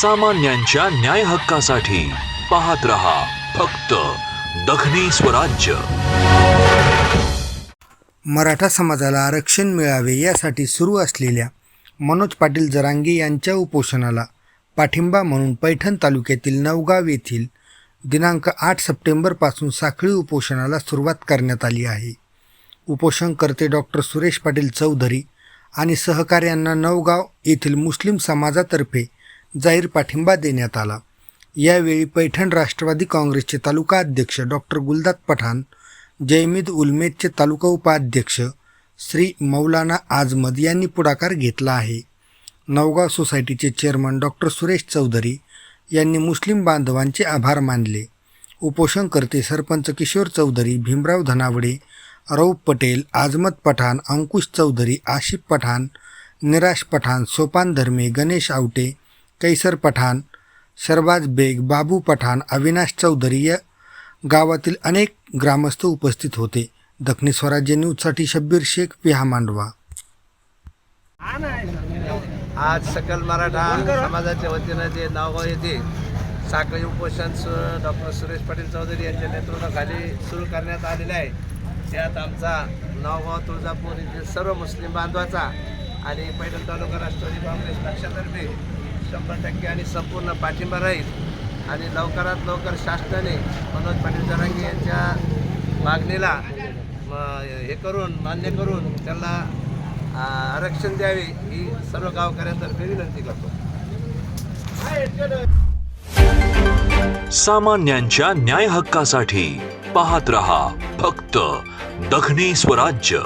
सामान्यांच्या न्याय हक्कासाठी पाहत रहा फक्त दखनी स्वराज्य. मराठा समाजाला आरक्षण मिळावे यासाठी सुरू असलेल्या मनोज पाटील जरांगे यांच्या उपोषणाला पाठिंबा म्हणून पैठण तालुक्यातील नवगाव येथील दिनांक आठ सप्टेंबरपासून साखळी उपोषणाला सुरुवात करण्यात आली आहे. उपोषणकर्ते डॉक्टर सुरेश पाटील चौधरी आणि सहकार्यांना नवगाव येथील मुस्लिम समाजातर्फे जाहीर पाठिंबा देण्यात आला. यावेळी पैठण राष्ट्रवादी काँग्रेसचे तालुका अध्यक्ष डॉक्टर गुलदात पठाण जयमीद उलमेदचे तालुका उपाध्यक्ष श्री मौलाना आजमद यांनी पुढाकार घेतला आहे. नवगाव सोसायटीचे चेअरमन डॉक्टर सुरेश चौधरी यांनी मुस्लिम बांधवांचे आभार मानले. उपोषणकर्ते सरपंच किशोर चौधरी भीमराव धनावडे रौप पटेल आजमत पठाण अंकुश चौधरी आशिफ पठाण निराश पठाण सोपान धर्मे गणेश आवटे कैसर पठाण शरबाज बेग बाबू पठाण अविनाश चौधरी या गावातील अनेक ग्रामस्थ उपस्थित होते. दक्षिणी स्वराज्य न्यूजसाठी शब्बीर शेख पिहा मांडवा. आज सकल मराठा समाजाच्या वतीनं जे नावगाव येथे साखळी उपोषण डॉक्टर सुरेश पाटील चौधरी यांच्या नेतृत्वाखाली सुरू करण्यात आलेले आहे. त्यात आमचा नावगाव तुळजापूर येथील सर्व मुस्लिम बांधवाचा आणि पैठण तालुका राष्ट्रवादी काँग्रेस पक्षातर्फे शंभर टक्के आणि संपूर्ण पाठिंबा राहील. आणि लवकरात लवकर शासनाने मनोज पाटील जरांगे यांच्या मागणीला हे करून मान्य करून त्यांना आरक्षण द्यावे ही सर्व गावकऱ्यांतर्फे विनंती करतो. सामान्यांच्या न्याय हक्कासाठी पाहत रहा फक्त दखनी स्वराज्य.